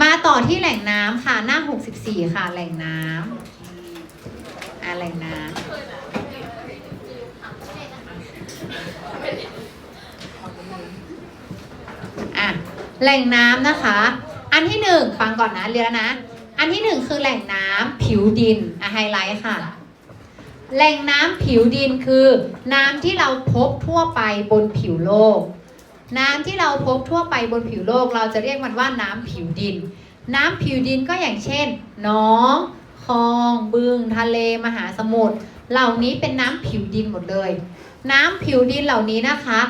มาต่อที่แหล่งน้ำค่ะหน้า 64 ค่ะแหล่งน้ำอ่าแหล่งน้ำอะแหล่งน้ำนะคะ อันที่หนึ่งฟังก่อนนะเรียนนะ อันที่หนึ่งคือแหล่งน้ำผิวดินอะไฮไลท์ค่ะ แหล่งน้ำผิวดินคือ น้ำที่เราพบทั่วไปบนผิวโลก น้ำที่เราพบทั่วไปบนผิวโลก เราจะเรียกมันว่าน้ำผิวดิน น้ำผิวดินก็อย่างเช่นหนองคลองบึงทะเลมหาสมุทรเหล่านี้เป็นน้ำผิวดินหมดเลย น้ำผิวดินเหล่านี้นะคะ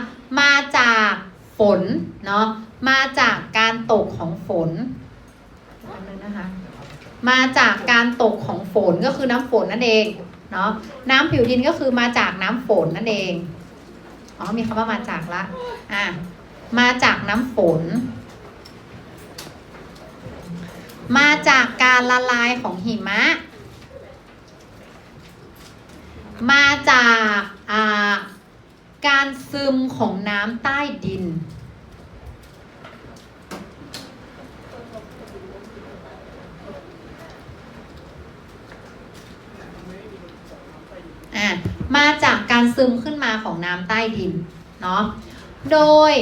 มาจากฝนเนาะมาจากการตกของฝนอันนึงนะคะมาจากการตกของฝนก็คือน้ำฝนนั่นเองเนาะน้ำผิวดินก็คือมาจากน้ำฝนนั่นเอง อ๋อมีคำว่ามาจากละ อะ มาจากน้ำฝน มาจากการละลายของหิมะ มาจากอ่าการซึมของน้ำใต้ดินอะมาจากการซึมขึ้นมาของน้ำใต้ดิน เนาะ โดย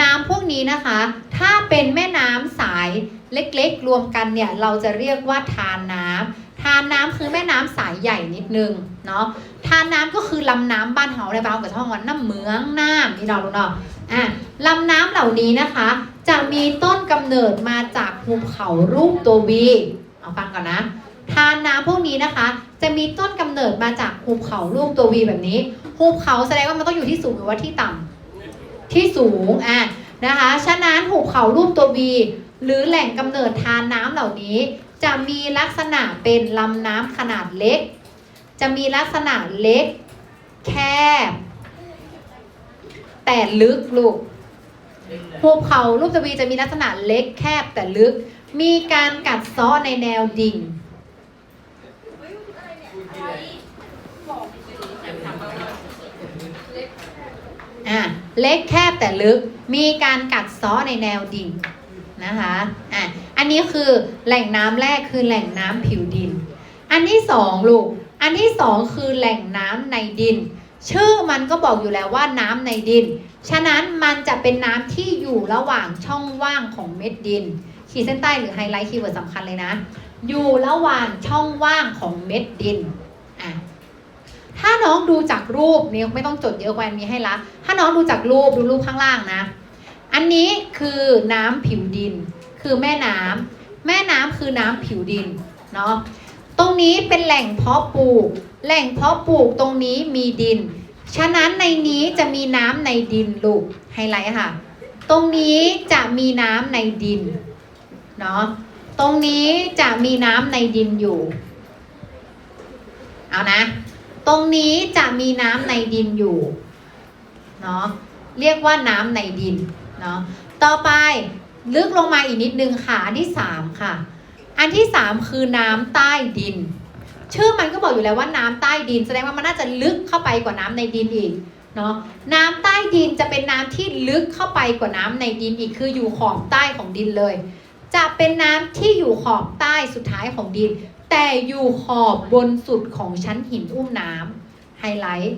น้ำพวกนี้นะคะ ถ้าเป็นแม่น้ำสายเล็กๆ รวมกันเนี่ยเราจะเรียกว่าทานน้ำทานน้ำคือแม่น้ำสายใหญ่นิดนึงเนาะทานน้ำก็คือลำน้ำบ้านเฮาในบ้านกับช่องวันน้ำเมืองน้ำนี่เรารู้เนาะอะลำน้ำเหล่านี้นะคะ จะมีต้นกำเนิดมาจากภูเขารูปตัววีเอาฟังก่อนนะทานน้ำพวกนี้นะคะ จะมีต้นกำเนิดมาจากภูเขารูปตัววีแบบนี้ภูเขาแสดงว่ามันต้องอยู่ที่สูงหรือว่าที่ต่ำ ที่สูงอะนะคะฉะนั้นภูเขารูปตัววีหรือแหล่งกำเนิดทานน้ำเหล่านี้ จะมีลักษณะเป็นลำน้ำขนาดเล็ก จะมีลักษณะเล็ก แคบ แต่ลึกลูกภูเขารูปตัววีจะมีลักษณะเล็กแคบแต่ลึก มีการกัดเซาะในแนวดิ่ง อะ เล็กแคบแต่ลึก มีการกัดเซ้อในแนวดิ่งนะคะอะอันนี้คือแหล่งน้ำแรกคือแหล่งน้ำผิวดิน อันที่สองลูก อันที่สองคือแหล่งน้ำในดิน ชื่อมันก็บอกอยู่แล้วว่าน้ำในดิน ฉะนั้นมันจะเป็นน้ำที่อยู่ระหว่างช่องว่างของเม็ดดิน ขีดเส้นใต้หรือไฮไลท์คีย์เวิร์ดสำคัญเลยนะ อยู่ระหว่างช่องว่างของเม็ดดิน อะ ถ้าน้องดูจากรูปนี่ไม่ต้องจดเยอะแวนมีให้ละ ถ้าน้องดูจากรูปดูรูปข้างล่างนะ อันนี้คือน้ำผิวดิน คือแม่น้ำแม่น้ำคือน้ำผิวดินเนาะ ตรงนี้เป็นแหล่งเพาะปลูก แหล่งเพาะปลูกตรงนี้มีดิน ฉะนั้นในนี้จะมีน้ำในดินลูกไฮไลท์ค่ะ ตรงนี้จะมีน้ำในดินเนาะ ตรงนี้จะมีน้ำในดินอยู่ เอานะ ตรงนี้จะมีน้ำในดินอยู่เนาะเรียกว่าน้ำในดินเนาะต่อไปลึกลงมาอีกนิดนึงค่ะอันที่สามค่ะ อันที่สามคือน้ำใต้ดิน ชื่อมันก็บอกอยู่แล้วว่าน้ำใต้ดิน แสดงว่ามันน่าจะลึกเข้าไปกว่าน้ำในดินอีกเนาะน้ำใต้ดินจะเป็นน้ำที่ลึกเข้าไปกว่าน้ำในดินอีกคืออยู่ขอบใต้ของดินเลย จะเป็นน้ำที่อยู่ขอบใต้สุดท้ายของดิน แต่อยู่ขอบบนสุดของชั้นหินอุ้มน้ำไฮไลท์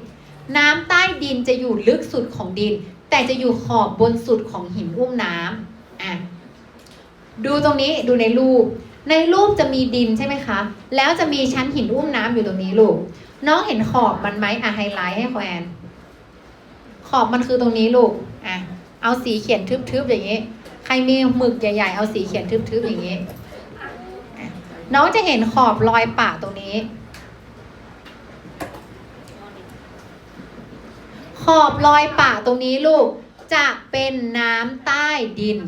น้ำใต้ดินจะอยู่ลึกสุดของดิน แต่จะอยู่ขอบบนสุดของหินอุ้มน้ำอะดูตรงนี้ดูในรูป ในรูปจะมีดินใช่ไหมคะ แล้วจะมีชั้นหินอุ้มน้ำอยู่ตรงนี้ลูก น้องเห็นขอบมันไหมอะไฮไลท์ให้แคนขอบมันคือตรงนี้ลูกอะเอาสีเขียนทึบๆอย่างนี้ ใครมีหมึกใหญ่ ๆ เอาสีเขียนทึบๆอย่างนี้ น้องจะเห็นขอบรอยปะตรงนี้ ขอบรอยปะตรงนี้ลูกจะเป็นน้ำใต้ดิน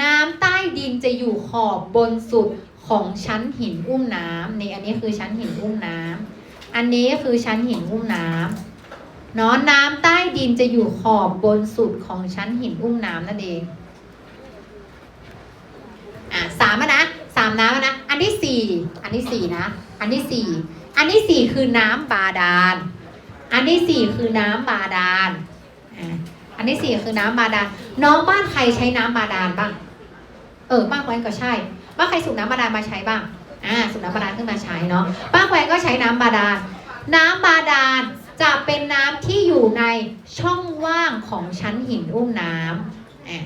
น้ำใต้ดินจะอยู่ขอบบนสุดของชั้นหินอุ้มน้ำนี่อันนี้คือชั้นหินอุ้มน้ำอันนี้คือชั้นหินอุ้มน้ำเนาะน้ำใต้ดินจะอยู่ขอบบนสุดของชั้นหินอุ้มน้ำนั่นเอง อะสามอะนะสามน้ำนะ อันที่สี่อันที่สี่นะ อันที่สี่อันที่สี่คือน้ำบาดาล อันที่สี่คือน้ำบาดาล อันที่สี่คือน้ำบาดาล น้องบ้านใครใช้น้ำบาดาลบ้าง เออป้านแควนก็ใช่ว่านใครสูบน้ำบาดาลมาใช้บ้าง อ่า สูบน้ำบาดาลขึ้นมาใช้เนาะป้านแควนก็ใช้น้ำบาดาล น้ำบาดาลจะเป็นน้ำที่อยู่ในช่องว่างของชั้นหินอุ้มน้ำอะ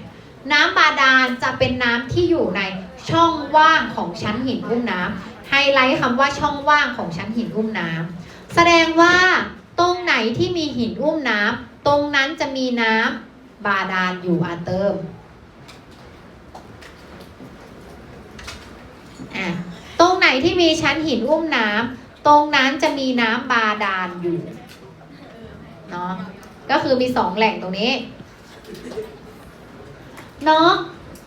น้ำบาดาลจะเป็นน้ำที่อยู่ในช่องว่างของชั้นหินอุ้มน้ำไฮไลท์คำว่าช่องว่างของชั้นหินอุ้มน้ำแสดงว่าตรงไหนที่มีหินอุ้มน้ำตรงนั้นจะมีน้ำบาดาลอยู่อาเติมอะตรงไหนที่มีชั้นหินอุ้มน้ำตรงนั้นจะมีน้ำบาดาลอยู่เนาะก็คือมีสองแหล่งตรงนี้ เนาะ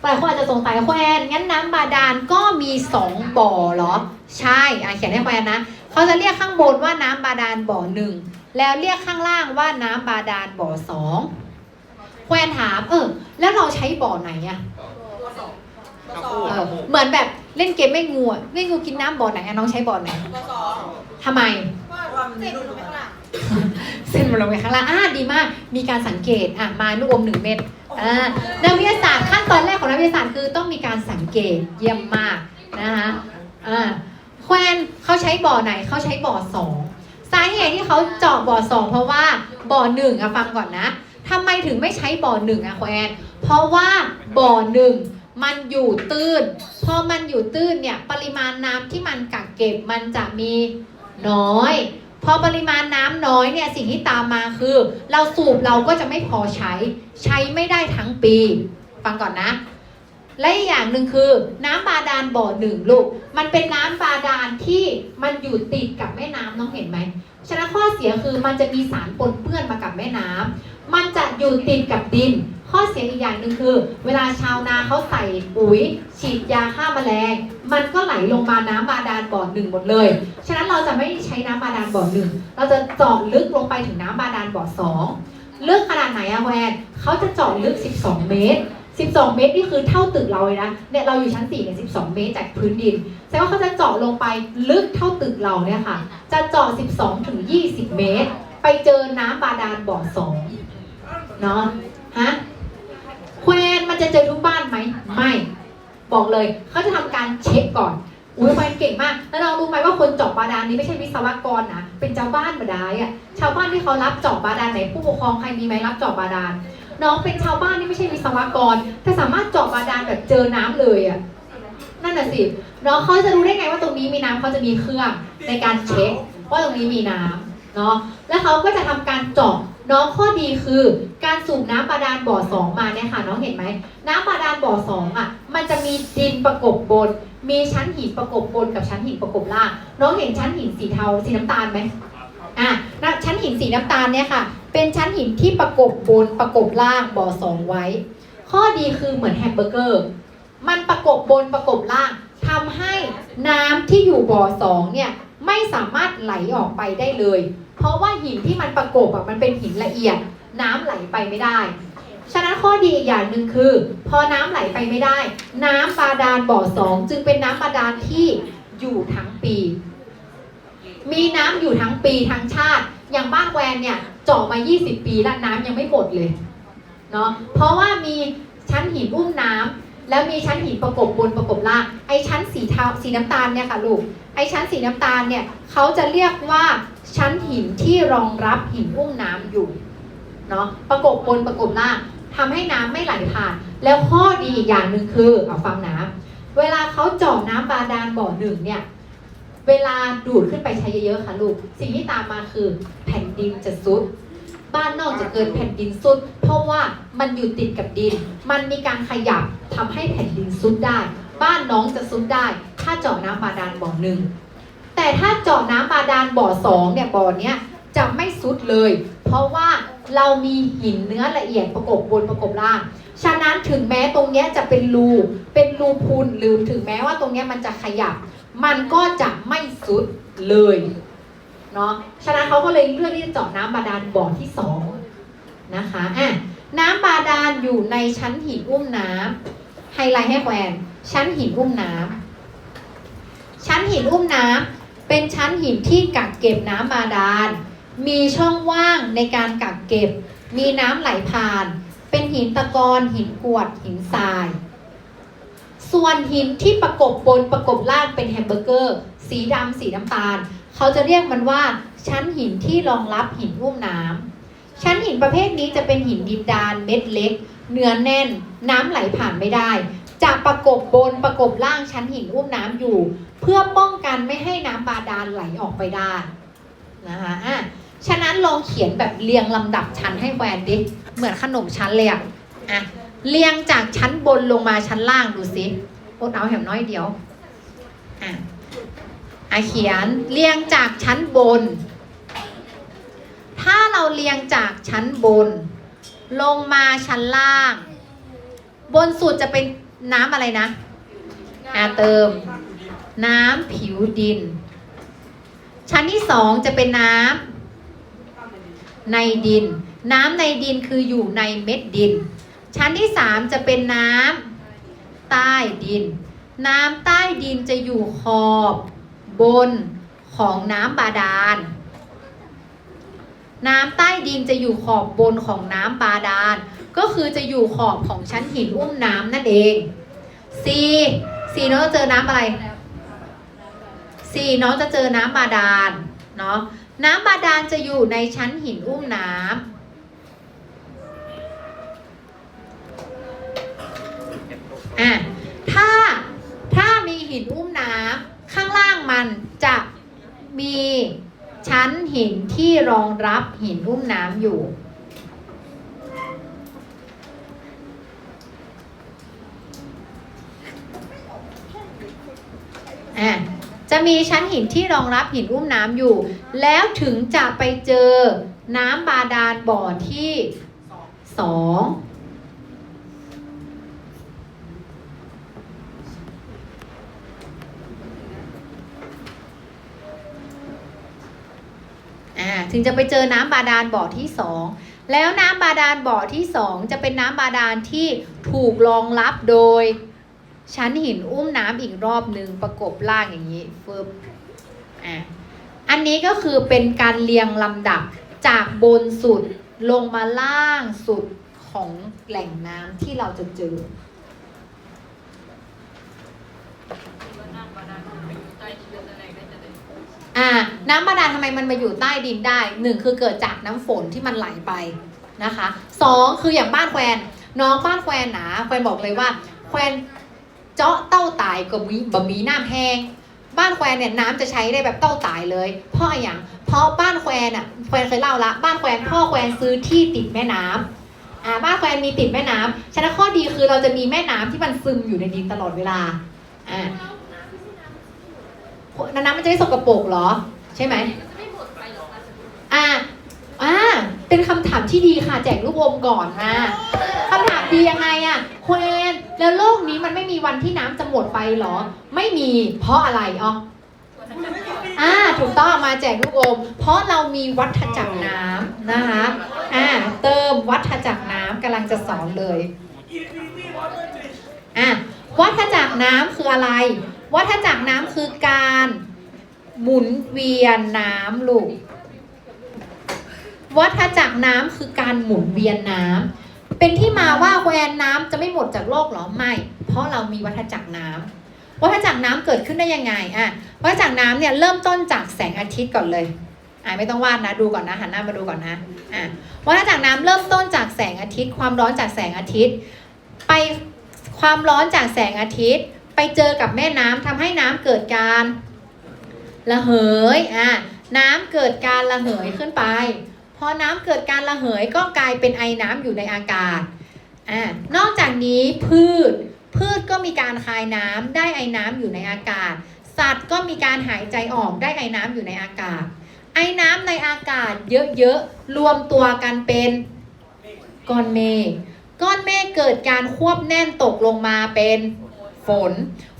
หลายคนอาจจะสงสัยแควนงั้นน้ำบาดาลก็มีสองบ่อเหรอ ใช่อะเขียนให้แควนนะเขาจะเรียกข้างบนว่าน้ำบาดาลบ่อหนึ่งแล้วเรียกข้างล่างว่าน้ำบาดาลบ่อสองแควนถามเออแล้วเราใช้บ่อไหนอะทั้งคู่เอทั้องคู่เหมือนแบบเล่นเกมไม่งูอะไม่งูกินน้ำบ่อไหนอะน้องใช้บ่อไหนตัวสองทำไมว่าเส้นลงไปข้างล่าง เส้นมันลงไปข้างล่างอ่าดีมาก มีการสังเกตอะมาลูกอมหนึ่งเม็ดอ่านักวิทยาศาสตร์ขั้นตอนแรกของนักวิทยาศาสตร์คือต้องมีการสังเกตเยี่ยมมากนะคะอ่าแควนเขาใช้บ่อไหนเขาใช้บ่อสองสาเหตุที่เขาเจาะบ่อสองเพราะว่าบ่อหนึ่งอะฟังก่อนนะทำไมถึงไม่ใช้บ่อหนึ่งอะแควนเพราะว่าบ่อหนึ่งมันอยู่ตื้น พอมันอยู่ตื้นเนี่ยปริมาณน้ำที่มันกักเก็บมันจะมีน้อย พอปริมาณน้ำน้อยเนี่ยสิ่งที่ตามมาคือ เราสูบเราก็จะไม่พอใช้ ใช้ไม่ได้ทั้งปี ฟังก่อนนะ และอีกอย่างหนึ่งคือ น้ำบาดาลบ่อหนึ่งลูก มันเป็นน้ำบาดาลที่มันอยู่ติดกับแม่น้ำน้องเห็นไหมฉะนั้นข้อเสียคือมันจะมีสารปนเปื้อนมากับแม่น้ำมันจะอยู่ติดกับดิน ข้อเสียอีกอย่างหนึ่งคือ เวลาชาวนาเขาใส่ปุ๋ย ฉีดยาฆ่าแมลง มันก็ไหลลงมาน้ำบาดาลบ่อหนึ่งหมดเลย ฉะนั้นเราจะไม่ใช้น้ำบาดาลบ่อหนึ่งเราจะเจาะลึกลงไปถึงน้ำบาดาลบ่อสองลึกขนาดไหนอะแวนเขาจะเจาะลึก 12 เมตร 12 เมตรนี่คือเท่าตึกเราเลยนะ เนี่ยเราอยู่ชั้น4เนี่ย12 เมตรจากพื้นดิน แสดงว่าเขาจะเจาะลงไปลึกเท่าตึกเราเนี่ยค่ะ จะเจาะ 12 ถึง 20 เมตร ไปเจอน้ำบาดาลบ่อสองเนาะ ฮะ แควนมันจะเจอทุกบ้านไหมไม่บอกเลยเขาจะทำการเช็คก่อนอุ้ยแควนเก่งมาก แล้วเรารู้ไหมว่าคนเจาะบาดาลนี้ไม่ใช่วิศวกรนะ เป็นชาวบ้านบาดาลอะ ชาวบ้านที่เขารับเจาะบาดาลไหนผู้ปกครองใครมีไหมรับเจาะบาดาล น้องเป็นชาวบ้านที่ไม่ใช่วิศวกร แต่สามารถเจาะบาดาลแบบเจอน้ำเลยอะ นั่นน่ะสิ น้องเขาจะรู้ได้ไงว่าตรงนี้มีน้ำเขาจะมีเครื่องในการเช็คว่าตรงนี้มีน้ำเนาะ แล้วเขาก็จะทำการเจาะ น้องข้อดีคือการสูบน้ำบาดาลบ่อสองมาเนี่ยค่ะน้องเห็นไหมน้ำบาดาลบ่อสองอะมันจะมีดินประกบบน มีชั้นหินประกบบนกับชั้นหินประกบล่าง น้องเห็นชั้นหินสีเทาสีน้ำตาลไหมอะนะชั้นหินสีน้ำตาลเนี่ยค่ะ เป็นชั้นหินที่ประกบบนประกบล่างบ่อสองไว้ ข้อดีคือเหมือนแฮมเบอร์เกอร์ มันประกบบนประกบล่างทำให้น้ำที่อยู่บ่อสองเนี่ยไม่สามารถไหลออกไปได้เลย เพราะว่าหินที่มันประกบอะมันเป็นหินละเอียด น้ำไหลไปไม่ได้ ฉะนั้นข้อดีอีกอย่างหนึ่งคือ พอน้ำไหลไปไม่ได้ น้ำบาดาลบ่อสองจึงเป็นน้ำบาดาลที่อยู่ทั้งปี มีน้ำอยู่ทั้งปีทั้งชาติ อย่างบ้านแวนเนี่ยเจาะมา 20 ปีแล้วน้ำยังไม่หมดเลยเนาะเพราะว่ามีชั้นหินอุ้มน้ำแล้วมีชั้นหินประกบบนประกบล่างไอชั้นสีเทาสีน้ำตาลเนี่ยค่ะลูกไอชั้นสีน้ำตาลเนี่ยเขาจะเรียกว่า ชั้นหินที่รองรับหินอุ้มน้ำอยู่เนาะประกบบนประกบล่างทำให้น้ำไม่ไหลผ่าน แล้วข้อดีอีกอย่างหนึ่งคือเอาฟังนะเวลาเขาเจาะน้ำบาดาลบ่อหนึ่งเนี่ยเวลาดูดขึ้นไปใช้เยอะๆค่ะลูก สิ่งที่ตามมาคือแผ่นดินจะซุด บ้านนอกจะเกิดแผ่นดินซุด เพราะว่ามันอยู่ติดกับดิน มันมีการขยับทำให้แผ่นดินซุดได้ บ้านน้องจะซุดได้ ถ้าเจาะน้ำบาดาลบ่อหนึ่งแต่ถ้าเจาะน้ำบา ดาลบ่อสองเนี่ยบ่อเนี้ยจะไม่ซุดเลย เพราะว่าเรามีหินเนื้อละเอียดประกบบนประกบล่าง ฉะนั้นถึงแม้ตรงเนี้ยจะเป็นรู เป็นรูพุนหรือถึงแม้ว่าตรงเนี้ยมันจะขยับ มันก็จะไม่สุดเลยเนาะ ฉะนั้นเขาก็เลยเลือกที่จะเจาะน้ำบาดาลบ่อที่สองนะคะอะน้ำบาดาลอยู่ในชั้นหินอุ้มน้ำไฮไลท์ให้แควนชั้นหินอุ้มน้ำชั้นหินอุ้มน้ำ เป็นชั้นหินที่กักเก็บน้ำบาดาล มีช่องว่างในการกักเก็บ มีน้ำไหลผ่าน เป็นหินตะกอนหินกรวดหินทราย ส่วนหินที่ประกบบนประกบล่างเป็นแฮมเบอร์เกอร์ สีดำสีน้ำตาล เขาจะเรียกมันว่า ชั้นหินที่รองรับหินอุ้มน้ำชั้นหินประเภทนี้จะเป็นหินดินดานเม็ดเล็ก เนื้อแน่น น้ำไหลผ่านไม่ได้จะประกบบนประกบล่างชั้นหินอุ้มน้ำอยู่ เพื่อป้องกันไม่ให้น้ำบาดาลไหลออกไปได้นะคะอะฉะนั้นลองเขียนแบบเรียงลำดับชั้นให้แวนดิเหมือนขนมชั้นเลยอะอะเรียงจากชั้นบนลงมาชั้นล่างดูสิโอ๊ตเอาแหมน้อยเดียวอะอะเขียนเรียงจากชั้นบน ถ้าเราเรียงจากชั้นบน ลงมาชั้นล่าง บนสุดจะเป็นน้ำอะไรนะอะเติม น้ำผิวดิน ชั้นที่สองจะเป็นน้ำในดิน น้ำในดินคืออยู่ในเม็ดดิน ชั้นที่สามจะเป็นน้ำใต้ดิน น้ำใต้ดินจะอยู่ขอบบนของน้ำบาดาล น้ำใต้ดินจะอยู่ขอบบนของน้ำบาดาล ก็คือจะอยู่ขอบของชั้นหินอุ้มน้ำนั่นเอง C C น้องจะเจอน้ำอะไร C น้องจะเจอน้ำบาดาลเนาะน้ำบาดาลจะอยู่ในชั้นหินอุ้มน้ำอะถ้าถ้ามีหินอุ้มน้ำข้างล่างมันจะมีชั้นหินที่รองรับหินอุ้มน้ำอยู่ อะ จะมีชั้นหินที่รองรับหินอุ้มน้ำอยู่ แล้วถึงจะไปเจอน้ำบาดาลบ่อที่สองอ่าถึงจะไปเจอน้ำบาดาลบ่อที่สองแล้วน้ำบาดาลบ่อที่สองจะเป็นน้ำบาดาลที่ถูกรองรับโดย ชั้นหินอุ้มน้ำอีกรอบหนึ่งประกบล่างอย่างนี้ฟึบอะอันนี้ก็คือเป็นการเรียงลำดับจากบนสุดลงมาล่างสุดของแหล่งน้ำที่เราจะเจออ่าน้ำบาดาลทำไมมันมาอยู่ใต้ดินได้หนึ่งคือเกิดจากน้ำฝนที่มันไหลไปนะคะสองคืออย่างบ้านแควนน้องบ้านแควนหนาแควนบอกเลยว่าแควน เจาะเต้าตายกับบะบะหมี่น้ำแห้งบ้านแควนเนี่ยน้ำจะใช้ได้แบบเต้าตายเลย เพราะอะไรอย่างเพราะบ้านแควนอะแควนเคยเล่าละบ้านแควนพ่อแควนซื้อที่ติดแม่น้ำอ่าบ้านแควนมีติดแม่น้ำฉะนั้นข้อดีคือเราจะมีแม่น้ำที่มันซึมอยู่ในดินตลอดเวลาอ่าน้ำมันจะไม่สกปรกเหรอ ใช่ไหมอ่าอ่า เป็นคำถามที่ดีค่ะแจกลูกอมก่อนนะคำถามดียังไงอะแควน แล้วโลกนี้มันไม่มีวันที่น้ำจะหมดไปหรอ ไม่มี เพราะอะไรอ๋ออ่าถูกต้องมาแจกลูกอม เพราะเรามีวัฏจักรน้ำนะคะอ่าเติมวัฏจักรน้ำกำลังจะสอนเลยอะวัฏจักรน้ำคืออะไร วัฏจักรน้ำคือการหมุนเวียนน้ำลูก วัฏจักรน้ำคือการหมุนเวียนน้ำเป็นที่มาว่าแวนน้ำจะไม่หมดจากโลกหรอไม่ เพราะเรามีวัฏจักรน้ำวัฏจักรน้ำเกิดขึ้นได้ยังไงอะวัฏจักรน้ำเนี่ยเริ่มต้นจากแสงอาทิตย์ก่อนเลยอ่าไม่ต้องวาดนะดูก่อนนะหันหน้ามาดูก่อนนะอ่าวัฏจักรน้ำเริ่มต้นจากแสงอาทิตย์ ความร้อนจากแสงอาทิตย์ ไปความร้อนจากแสงอาทิตย์ ไปเจอกับแม่น้ำทำให้น้ำเกิดการระเหยอ่าน้ำเกิดการระเหยขึ้นไป อน้ำเกิดการระเหยก็กลายเป็นไอน้ำอยู่ในอากาศอ่านอกจากนี้พืช พืชก็มีการคายน้ำได้ไอน้ำอยู่ในอากาศ สัตว์ก็มีการหายใจออกได้ไอน้ำอยู่ในอากาศ ไอน้ำในอากาศเยอะๆรวมตัวกันเป็นก้อนเมฆก้อนเมฆเกิดการควบแน่นตกลงมาเป็นฝน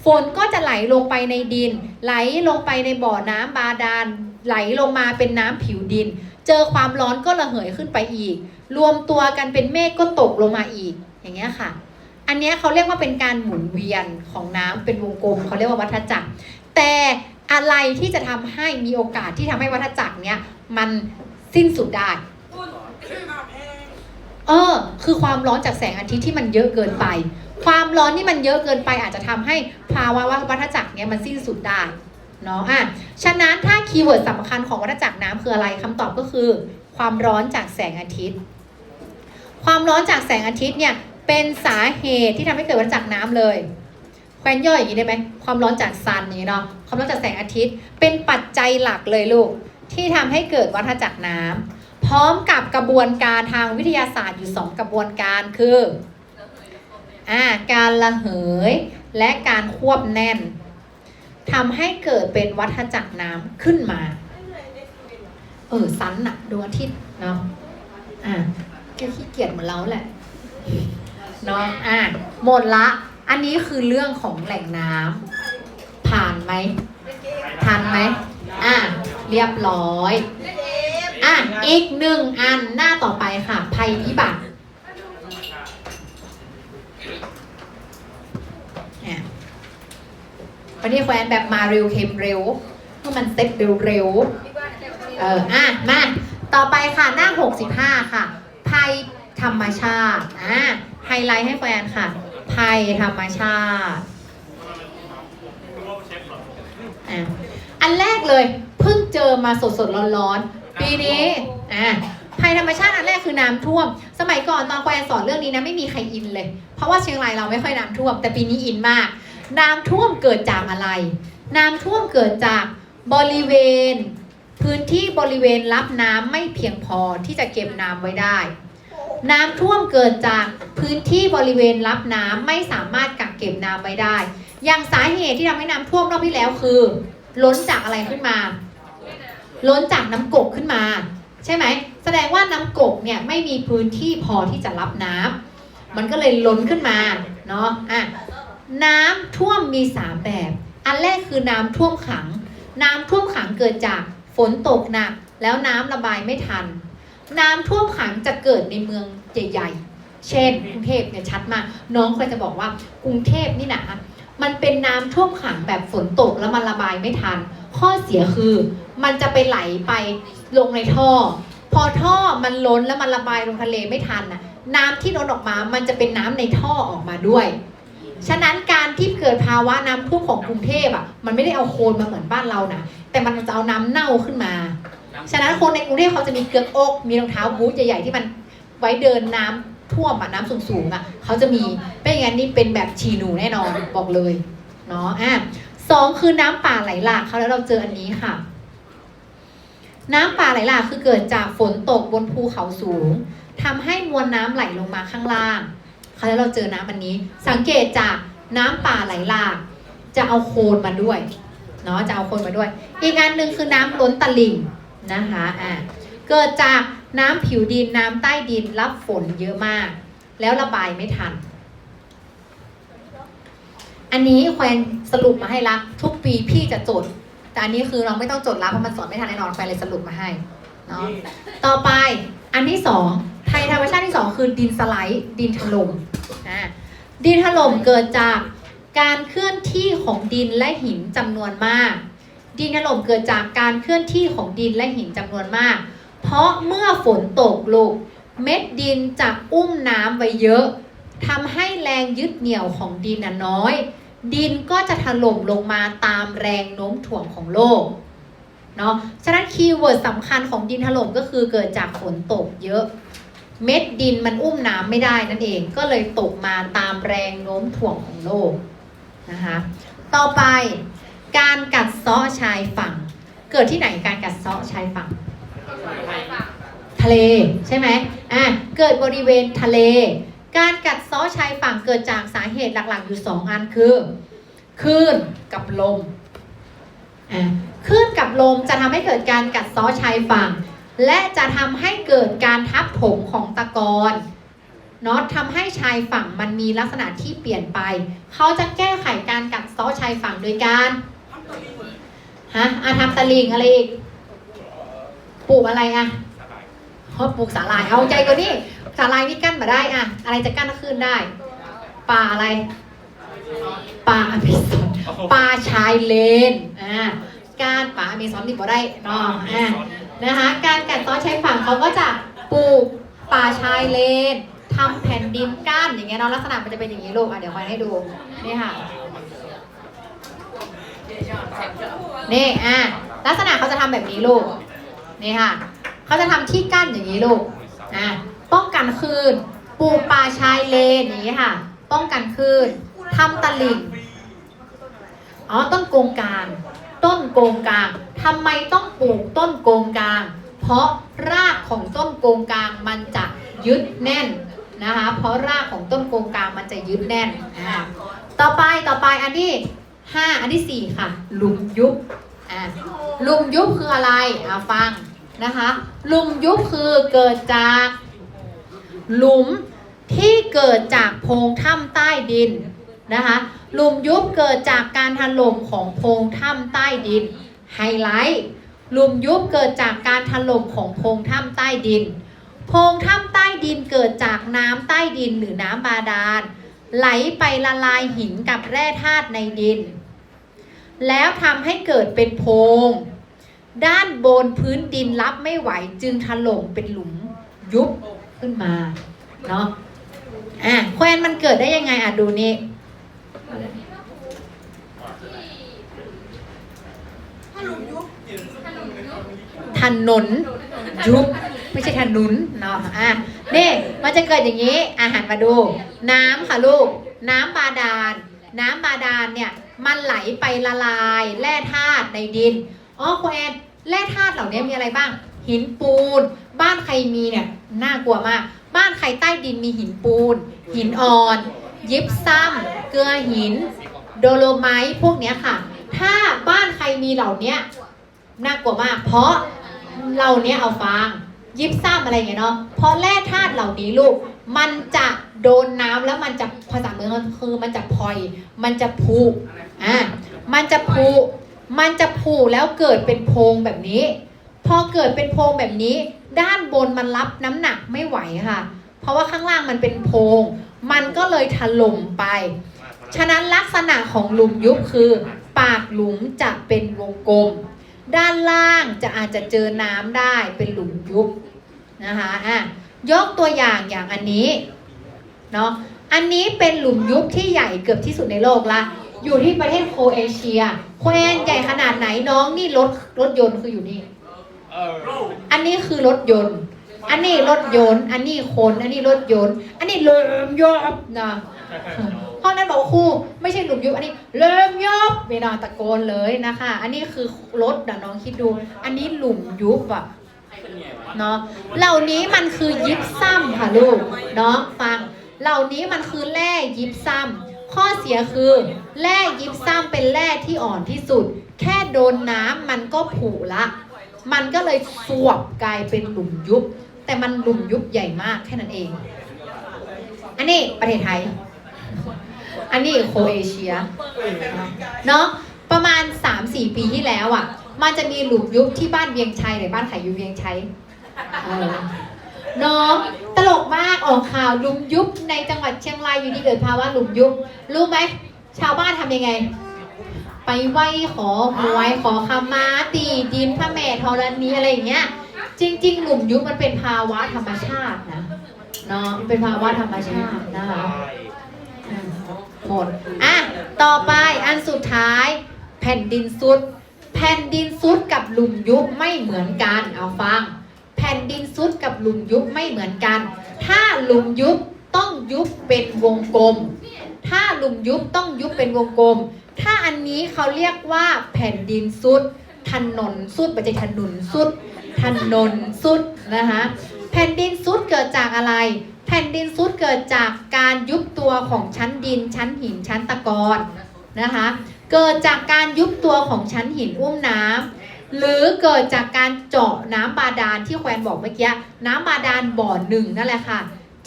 ฝนก็จะไหลลงไปในดิน ไหลลงไปในบ่อน้ำบาดาลไหลลงมาเป็นน้ำผิวดิน เจอความร้อนก็ระเหยขึ้นไปอีก รวมตัวกันเป็นเมฆก็ตกลงมาอีก อย่างเงี้ยค่ะ อันเนี้ยเขาเรียกว่าเป็นการหมุนเวียนของน้ำเป็นวงกลมเขาเรียกว่าวัฏจักร แต่อะไรที่จะทำให้มีโอกาสที่ทำให้วัฏจักรเนี้ยมันสิ้นสุดได้เออ คือความร้อนจากแสงอาทิตย์ที่มันเยอะเกินไป ความร้อนที่มันเยอะเกินไปอาจจะทำให้ภาวะวัฏจักรเนี้ยมันสิ้นสุดได้ เนาะอะฉะนั้นถ้าคีย์เวิร์ดสำคัญของวัฏจักรน้ำคืออะไรคำตอบก็คือ ความร้อนจากแสงอาทิตย์ ความร้อนจากแสงอาทิตย์เนี่ยเป็นสาเหตุที่ทำให้เกิดวัฏจักรน้ำเลยแควนย่อยอย่างนี้ได้ไหมความร้อนจากซันอย่างนี้เนาะความร้อนจากแสงอาทิตย์ เป็นปัจจัยหลักเลยลูก ที่ทำให้เกิดวัฏจักรน้ำพร้อมกับกระบวนการทางวิทยาศาสตร์อยู่ 2 กระบวนการคืออ่าการระเหยและการควบแน่น ทำให้เกิดเป็นวัฏจักรน้ำขึ้นมา เออซันอะดวงอาทิตย์เนาะอ่าแกขี้เกียจเหมือนเราแหละเนาะอ่าหมดละ อันนี้คือเรื่องของแหล่งน้ำผ่านไหมทันไหมอะเรียบร้อย อะอีกหนึ่งอันหน้าต่อไปค่ะภัยพิบัติเนี่ย วันนี้แควนแบบมาเร็วเค็มเร็วเพื่อมันเซ็ตเร็วๆเอออะมาต่อไปค่ะหน้า 65 ค่ะภัยธรรมชาติอะไฮไลท์ให้แฟนค่ะภัยธรรมชาติอะอันแรกเลยเพิ่งเจอมาสดสดๆร้อนๆปีนี้อะภัยธรรมชาติอันแรกคือน้ำท่วม สมัยก่อนตอนแฟนสอนเรื่องนี้นะไม่มีใครอินเลย เพราะว่าเชียงรายเราไม่ค่อยน้ำท่วม แต่ปีนี้อินมาก น้ำท่วมเกิดจากอะไร น้ำท่วมเกิดจากบริเวณ พื้นที่บริเวณรับน้ำไม่เพียงพอที่จะเก็บน้ำไว้ได้ น้ำท่วมเกิดจากพื้นที่บริเวณรับน้ำไม่สามารถกักเก็บน้ำไว้ได้ อย่างสาเหตุที่ทำให้น้ำท่วมรอบที่แล้วคือ ล้นจากอะไรขึ้นมา ล้นจากน้ำกกขึ้นมา ใช่ไหม แสดงว่าน้ำกกเนี่ยไม่มีพื้นที่พอที่จะรับน้ำมันก็เลยล้นขึ้นมาเนาะอะ น้ำท่วมมีสามแบบ อันแรกคือน้ำท่วมขัง น้ำท่วมขังเกิดจากฝนตกหนัก แล้วน้ำระบายไม่ทัน น้ำท่วมขังจะเกิดในเมืองใหญ่ๆ เช่น กรุงเทพเนี่ยชัดมาก น้องเคยจะบอกว่ากรุงเทพนี่นะมันเป็นน้ำท่วมขังแบบฝนตกแล้วมันระบายไม่ทัน ข้อเสียคือมันจะไปไหลไปลงในท่อ พอท่อมันล้นแล้วมันระบายลงทะเลไม่ทันน่ะ น้ำที่ล้นออกมา มันจะเป็นน้ำในท่อออกมาด้วย ฉะนั้นการที่เกิดภาวะน้ำท่วมของกรุงเทพอะมันไม่ได้เอาโคลนมาเหมือนบ้านเรานะแต่มันจะเอาน้ำเน่าขึ้นมา ฉะนั้นคนในกรุงเทพเขาจะมีเกลือกอกมีรองเท้าบูทใหญ่ๆที่มันไว้เดินน้ำท่วมอะน้ำสูงๆอะเขาจะมีไม่อย่างนั้นนี่เป็นแบบชีหนูแน่นอนบอกเลยเนาะอะสองคือน้ำป่าไหลหลากเขาแล้วเราเจออันนี้ค่ะ น้ำป่าไหลหลากคือเกิดจากฝนตกบนภูเขาสูงทำให้มวลน้ำไหลลงมาข้างล่างเขา แล้วเราเจอน้ำอันนี้ สังเกตจากน้ำป่าไหลหลากจะเอาโคลนมาด้วยเนาะจะเอาโคลนมาด้วย อีกอันหนึ่งคือน้ำล้นตลิ่งนะคะอ่าเกิดจากน้ำผิวดินน้ำใต้ดินรับฝนเยอะมาก แล้วระบายไม่ทัน อันนี้แควนสรุปมาให้ละทุกปีพี่จะจด แต่อันนี้คือเราไม่ต้องจดละเพราะมันสอนไม่ทันแน่นอนแควนเลยสรุปมาให้เนาะต่อไปอันที่สองไทยธรรมชาติที่สองคือดินสไลด์ดินถล่ม อ่าดินถล่มเกิดจากการเคลื่อนที่ของดินและหินจำนวนมาก ดินถล่มเกิดจากการเคลื่อนที่ของดินและหินจำนวนมาก เพราะเมื่อฝนตกลงเม็ดดินจะอุ้มน้ำไว้เยอะทำให้แรงยึดเหนี่ยวของดินน่ะน้อย ดินก็จะถล่มลงมาตามแรงโน้มถ่วงของโลกเนาะฉะนั้นคีย์เวิร์ดสำคัญของดินถล่มก็คือเกิดจากฝนตกเยอะ เม็ดดินมันอุ้มน้ำไม่ได้นั่นเองก็เลยตกมาตามแรงโน้มถ่วงของโลกนะคะต่อไปการกัดเซาะชายฝั่ง เกิดที่ไหนการกัดเซาะชายฝั่ง ทะเลใช่ไหมอะเกิดบริเวณทะเล การกัดเซาะชายฝั่งเกิดจากสาเหตุหลักๆ อยู่สองอันคือคลื่นกับลมอะคลื่นกับลมจะทำให้เกิดการกัดเซาะชายฝั่ง และจะทำให้เกิดการทับถมของตะกอนเนาะทำให้ชายฝั่งมันมีลักษณะที่เปลี่ยนไป เขาจะแก้ไขการกัดเซาะชายฝั่งโดยการฮะอาทำตะลิงอะไรอีกปลูกอะไรอะเขาปลูกสาลายเอาใจกว่านี้สาลายนี่กั้นมาได้อะอะไรจะกั้นขึ้นได้ ป่าอะไร ป่าอเมซอนป่าชายเลนอ่าการป่าอเมซอนนี่บ่ได้เนาะอ่า นะคะการกัดเซ้อชายฝั่งเขาก็จะปลูกป่าชายเลนทำแผ่นดินกั้นอย่างเงี้ยเนาะลักษณะมันจะเป็นอย่างนี้ลูกอะเดี๋ยวคอยให้ดูนี่ค่ะนี่อะลักษณะเขาจะทำแบบนี้ลูกนี่ค่ะเขาจะทำที่กั้นอย่างนี้ลูกอะป้องกันคลื่นปลูกป่าชายเลนอย่างนี้ค่ะ ป้องกันคลื่นทำตลิ่งอ๋อต้นโกงกลางต้นโกงกลาง ทำไมต้องปลูกต้นโกงกลาง เพราะรากของต้นโกงกลางมันจะยึดแน่นนะคะ เพราะรากของต้นโกงกลางมันจะยึดแน่นต่อไปต่อไปอันที่ห้าอันที่สี่ค่ะหลุมยุบอ่าหลุมยุบคืออะไรอ่าฟังนะคะหลุมยุบคือเกิดจากหลุมที่เกิดจากโพรงถ้ำใต้ดินนะคะหลุมยุบเกิดจากการถล่มของโพรงถ้ำใต้ดิน ไฮไลท์หลุมยุบเกิดจากการถล่มของโพรงถ้ำใต้ดิน โพรงถ้ำใต้ดินเกิดจากน้ำใต้ดินหรือน้ำบาดาลไหลไปละลายหินกับแร่ธาตุในดิน แล้วทำให้เกิดเป็นโพรงด้านบนพื้นดินรับไม่ไหวจึงถล่มเป็นหลุมยุบขึ้นมาเนาะอะแควนมันเกิดได้ยังไงอะดูนี่ ถ้าหลุมยุบ ถนนยุบไม่ใช่ถนนเนาะอะนี่มันจะเกิดอย่างนี้อาหารมาดู น้ำค่ะลูก น้ำบาดาล น้ำบาดาลเนี่ยมันไหลไปละลายแร่ธาตุในดินอ๋อคุณแอนแร่ธาตุเหล่านี้มีอะไรบ้าง หินปูน บ้านใครมีเนี่ยน่ากลัวมาก บ้านใครใต้ดินมีหินปูน หินอ่อน ยิปซัมเกลือหิน โดโลไมต์พวกเนี้ยค่ะ ถ้าบ้านใครมีเหล่าเนี้ยน่ากลัวมาก เพราะ เราเนี้ยเอาฟางยิบซ้ำอะไรอย่างเงี้ยเนาะเพราะแร่ธาตุเหล่านี้ลูก มันจะโดนน้ำแล้วมันจะภาษาเมืองคือมันจะพลอย มันจะพุอ่ามันจะพุมันจะพุแล้วเกิดเป็นโพรงแบบนี้ พอเกิดเป็นโพรงแบบนี้ ด้านบนมันรับน้ำหนักไม่ไหวค่ะ เพราะว่าข้างล่างมันเป็นโพรงมันก็เลยถล่มไป ฉะนั้นลักษณะของหลุมยุบคือ ปากหลุมจะเป็นวงกลม ด้านล่างจะอาจจะเจอน้ำได้เป็นหลุมยุบนะคะอะยกตัวอย่างอย่างอันนี้เนาะอันนี้เป็นหลุมยุบที่ใหญ่เกือบที่สุดในโลกละอยู่ที่ประเทศโคเอเชีย โคเอเชียใหญ่ขนาดไหนน้องนี่รถรถยนต์คืออยู่นี่อันนี้คือรถยนต์ อันนี้รถยนต์ อันนี้คน อันนี้รถยนต์ อันนี้เริ่มยบนะ ห้องนั้นบอกว่าครูไม่ใช่หลุมยุบอันนี้ เริ่มยบเวลาตะโกนเลยนะคะ อันนี้คือรถนะน้องคิดดู อันนี้หลุมยุบอะเนาะเหล่านี้มันคือยิบซ้ำค่ะลูกเนาะฟัง เหล่านี้มันคือแร่ยิบซ้ำข้อเสียคือแร่ยิบซ้ำเป็นแร่ที่อ่อนที่สุด แค่โดนน้ำมันก็ผุละ มันก็เลยสวบกลายเป็นหลุมยุบ แต่มันหลุมยุบใหญ่มากแค่นั้นเอง อันนี้ประเทศไทย อันนี้โครเอเชียเนาะประมาณ 3-4 ปีที่แล้วอะ มันจะมีหลุมยุบที่บ้านเวียงชัยหรือบ้านไข่อยู่เวียงชัยเออน้องตลกมากออกข่าวหลุมยุบในจังหวัดเชียงรายอยู่ดีเกิดภาวะหลุมยุบรู้ไหมชาวบ้านทำยังไง ไปไหว้ขอหวยขอคำมาตีดินพระแม่ธรณีอะไรอย่างเงี้ย จริง ๆ หลุมยุบมันเป็นภาวะธรรมชาตินะเนาะเป็นภาวะธรรมชาตินะคะ หมด อะ ต่อไปอันสุดท้าย แผ่นดินซุด แผ่นดินซุดกับหลุมยุบไม่เหมือนกัน เอาฟัง แผ่นดินซุดกับหลุมยุบไม่เหมือนกัน ถ้าหลุมยุบต้องยุบเป็นวงกลม ถ้าหลุมยุบต้องยุบเป็นวงกลม ถ้าอันนี้เขาเรียกว่าแผ่นดินซุด ถนนซุดไม่ใช่ถนนซุด ถนนซุดนะคะ แผ่นดินซุดเกิดจากอะไร ผ่นดินซุดเกิดจากการยุบตัวของชั้นดิน ชั้นหิน ชั้นตะกอนนะคะ เกิดจากการยุบตัวของชั้นหินอุ้มน้ำหรือเกิดจากการเจาะน้ำบาดาลที่แควนบอกเมื่อกี้น้ำบาดาลบ่อหนึ่งนั่นแหละค่ะ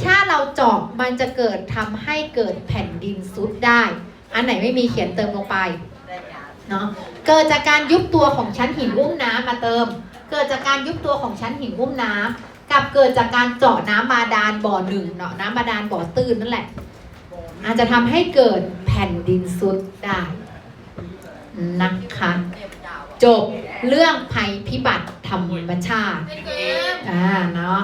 ถ้าเราเจาะมันจะเกิดทำให้เกิดแผ่นดินซุดได้ อันไหนไม่มีเขียนเติมลงไปเนาะ เกิดจากการยุบตัวของชั้นหินอุ้มน้ำมาเติม เกิดจากการยุบตัวของชั้นหินอุ้มน้ำ กับเกิดจากการเจาะน้ำบาดาลบ่อหนึ่งเนาะน้ำบาดาลบ่อตื้นนั่นแหละ อาจจะทำให้เกิดแผ่นดินซุดได้นะคะจบเรื่องภัยพิบัติธรรมชาติ อ่าเนาะ